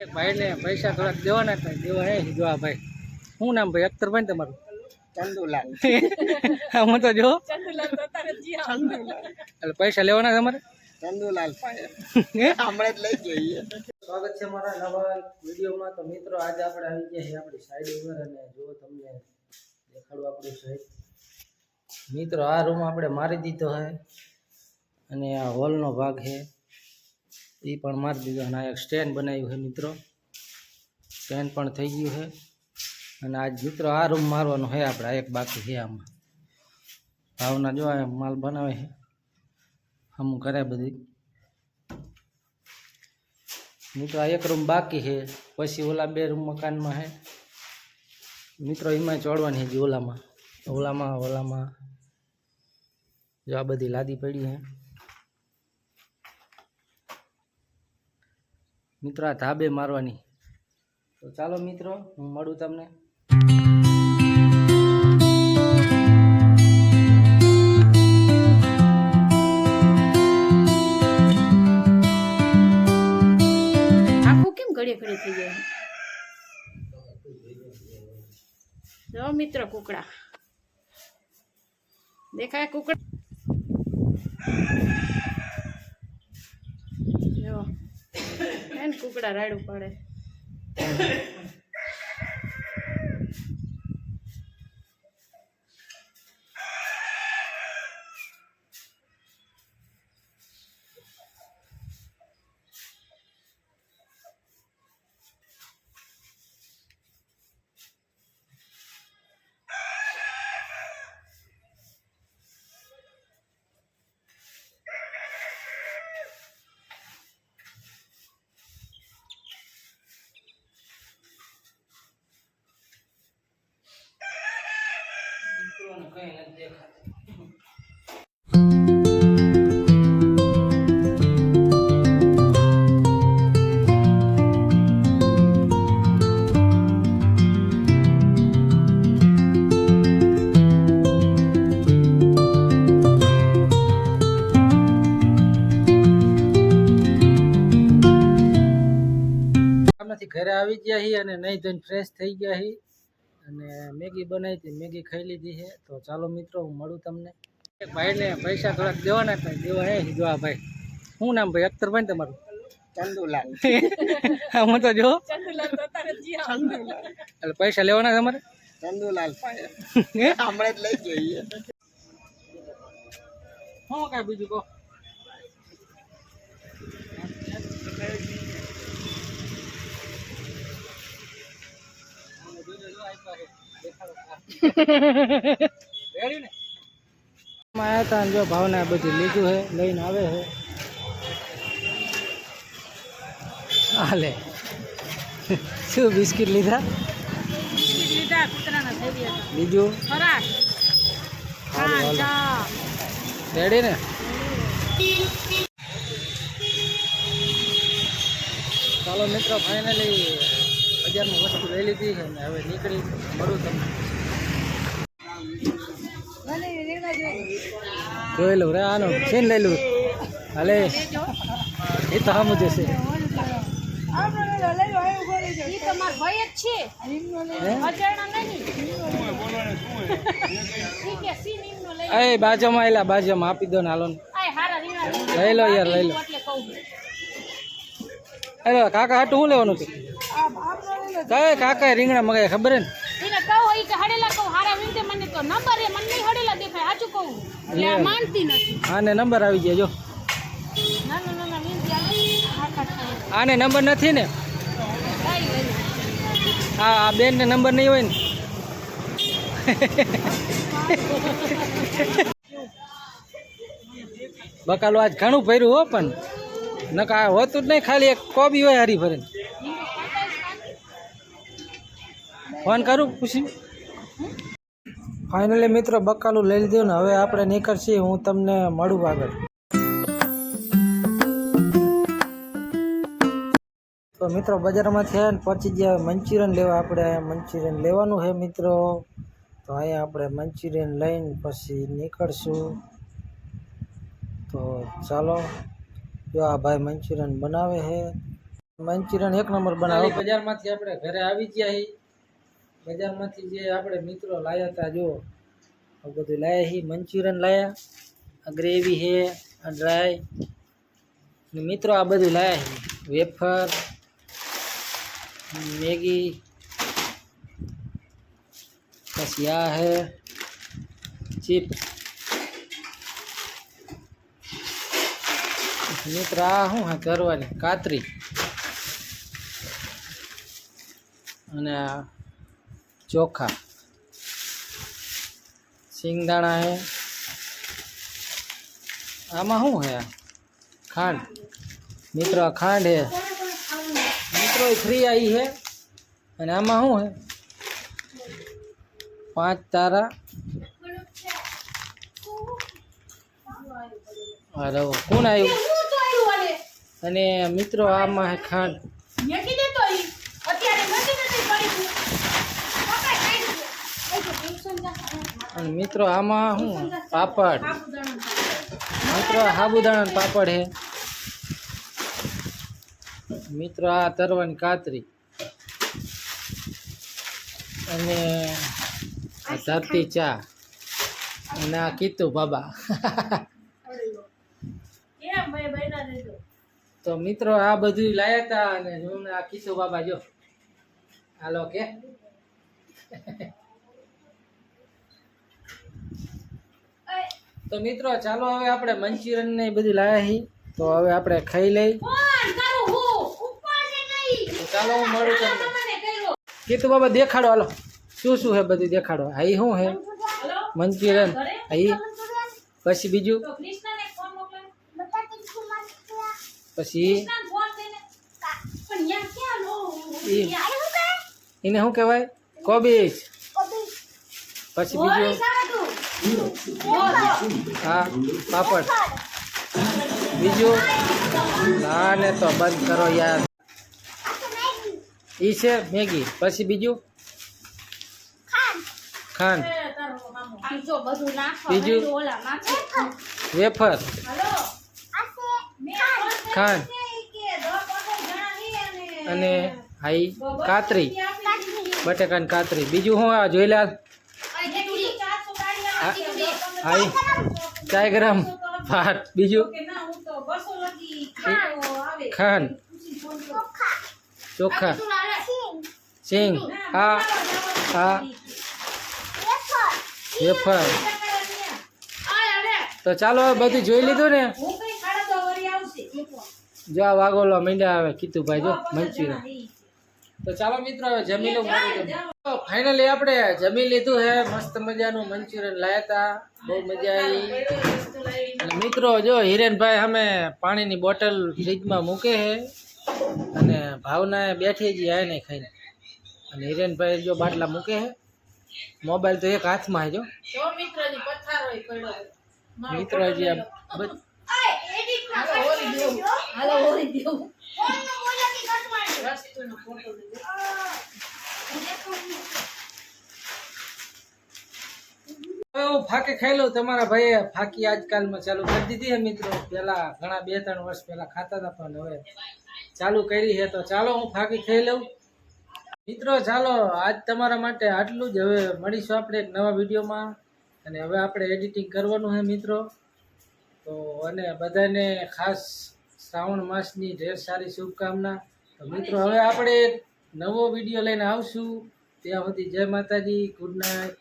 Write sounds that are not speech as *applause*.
ભાઈને પૈસા થોડાક દેવાના હતા દેવા હે જો આ ભાઈ. શું નામ ભાઈ? અખ્તરભાઈ ને તમારું? ચંદુલાલ. *laughs* આમાં તો જો. એટલે પૈસા લેવાના તમારે ચંદુલાલ. હે? હમણાં જ લઈ જઈએ. સ્વાગત છે મારા નવા વિડીયોમાં. તો મિત્રો આજે આપણે આવી ગયા છીએ આપણી સાઈડ ઉપર અને જો તમને દેખાડું આપણું સાઈડ મિત્રો આ રૂમ આપણે મારી દીધો છે અને આ હોલનો ભાગ છે. એ પણ મારી દીધો. અને એક સ્ટેન્ડ બનાવ્યું છે મિત્રો. સ્ટેન્ડ પણ થઈ ગયું છે. અને આજ મિત્રો આ રૂમ મારવાનો છે આપણે એક બાકી છે આમાં. ભાવના જો માલ બનાવે છે. અમુક કરે બધી. મિત્રો આ એક રૂમ બાકી છે. પછી ઓલા બે રૂમ મકાનમાં છે. મિત્રો એમાં ચોડવાની છે ઓલામાં. ઓલામાં ઓલામાં. જો આ બધી લાદી પડી છે. મિત્રો આ ધાબે મારવાની. તો ચાલો મિત્રો, હું મળું તમને. ઘડીએ ઘડીએ થઈ જાય? જો મિત્ર કુકડા. દેખાય કુકડા જો કુકડા રાડું પડે. *laughs* આવી ગયા છીએ અને નહીં ધોઈને ફ્રેશ થઈ ગયા છીએ અને મેગી બનાવી હતી મેગી ખાઈ લીધી છે તો ચાલો મિત્રો હું મળું તમને. ભાઈને પૈસા થોડાક દેવાના હતા દેવા હે જોવા ભાઈ. શું નામ ભાઈ? અખ્તરભાઈ ને તમારું? ચંદુલાલ. આમાં તો જો. એટલે પૈસા લેવાના તમારે ચંદુલાલ. હમણાં જ લઈ જઈએ. શું કાંઈ બીજું કહો રેડી ને આવ્યા હતા જો ભાવના બધી લીધું છે લઈને આવે છે હાલે શું બિસ્કિટ લીધા? બીજું. રેડી ને ચાલો મિત્રો ફાઇનલી બજારમાં વસ્તુ લઈ લીધી છે અને હવે નીકળી મળું તમને. જોઈ લઉં રે આનો. છે લઈ લઉં? હાલે. એ તો આમ જ હશે. ઈ તો માર ભાઈ જ છે હે? અજાણા નહીં ઠીક છે સી નીમનો લઈ એ બાજુમાં આપી દો ને હાલો લઈ લો યાર લઈ લો. અરે કાકા હાટું શું લેવાનું છે કઈ કાકા રીંગણા મગાય ખબર ને? એને કહું ઈ કે હડેલા કહું હારા વીંટે મને તો નંબર એ મને નહીં હડેલા દેખાય સાચું કહું. એટલે માનતી નથી. આને નંબર આવી ગયા જો. ના ના ના આને નંબર નથી ને? લઈ આ આ બેન ને નંબર નહીં હોય ને? બકાલો આજ ઘણું ભર્યું હો પણ. નકા આ હોતું જ નહીં, ખાલી એક કોબી હોય હરી ભરીને ફોન કરું પૂછી? ફાઇનલી મિત્રો, બકાલું લઈ લીધું ને હવે આપણે નીકળશી, હું તમને મળું આગળ. તો મિત્રો, બજારમાં થયા ને પહોંચી ગયા મંચુરિયન લેવા. આપણે અહીંયા મંચુરિયન લેવાનું છે મિત્રો. તો અહીંયા આપણે મંચુરિયન લઈને પછી નીકળશું. તો ચાલો. જો આ ભાઈ મંચુરિયન બનાવે છે. મંચુરિયન એક નંબર બનાવો બજારમાંથી આપણે ઘરે આવી ગયા હી. બજારમાંથી જે આપણે મિત્રો લાયા હતા, જો, આ બધું લાયા હી, મંચુરિયન લાયા, આ ગ્રેવી હે, આ ડ્રાય, અને મિત્રો આ બધું લાયા હી. વેફર, મેગી, પછી આ હે, ચિપ્સ. મિત્ર, આ શું હે કરવાની કાતરી. અને આ ચોખા. સિંગદાણા હે. આમાં શું હે? ખાંડ. મિત્રો, આ ખાંડ હે. મિત્રો ફ્રી આવી હે. અને આમાં શું હે? પાંચ તારા. હા રવો. કોણ આવ્યું અને મિત્રો આમાં હે ખાંડ અને મિત્રો આમાં શું? પાપડ. મિત્રો સાબુદાણા પાપડ હે મિત્રો આ તરવાની કાતરી. અને ધરતી ચા. અને આ કીતું બાબા. *laughs* તો મિત્રો આ બધું લાયા હતા અને હું આ કિશો બાબા જો. હાલો કે. તો મિત્રો ચાલો હવે આપણે મંચુરિયન ને બધું લાયા હી. તો હવે આપણે ખાઈ લઈ. ચાલો હું મળું તમને. કીતું બાબા દેખાડો હાલો. શું શું હે બધું દેખાડો? અહીં શું હે? મંચુરિયન. અહીં પછી બીજું? પછી એને શું કહેવાય? કોબીજ. પછી બીજું? હા પાપડ. બીજું? ના ને તો બંધ કરો યાર. ઈ છે મેગી. પછી બીજું? ખાંડ. બીજું? વેફર. ખાંડ અને હાઈ કાતરી. બટેકાની કાતરી. બીજું શું આ જોઈ લે હાઈ ચાય ગરમ ભાત. બીજું? ખાંડ ચોખા. સિંગ. હા. હા. વેફર. તો ચાલો બધું જોઈ લીધું ને? જો આ વાગોલો મીંડા આવે કીતુભાઈ જો મંચુરિયન. તો ચાલો મિત્રો હવે જમી લો ફાઇનલી આપણે જમી લીધું હે મસ્ત મજાનું મંચુરિયન લાયા હતા બહુ મજા આવી. મિત્રો જો હિરેનભાઈ અમે પાણીની બોટલ ફ્રીજમાં મૂકે છે અને ભાવના બેઠી જ આને ખાઈને. અને હિરેનભાઈ જો બાટલા મૂકે છે મોબાઈલ તો એક હાથમાં જો. મિત્રો હજી આ બધ- હવે હું ફાકી ખાઈ તમારા ભાઈએ ફાકી આજકાલમાં ચાલુ કરી દીધી છે મિત્રો. પેલા ઘણા બે ત્રણ વર્ષ પહેલા ખાતા હતા, પણ હવે ચાલુ કરી છે તો ચાલો, હું ફાકી ખાઈ લઉં. મિત્રો, ચાલો, આજ તમારા માટે આટલું જ. હવે મળીશું આપણે એક નવા વિડીયોમાં. અને હવે આપણે એડિટિંગ કરવાનું છે મિત્રો. તો અને બધાને ખાસ શ્રાવણ માસની ઢેર સારી શુભકામના. તો મિત્રો, હવે આપણે નવો વીડિયો લઈને આવશું. ત્યાં સુધી જય માતાજી, ગુડ નાઇટ.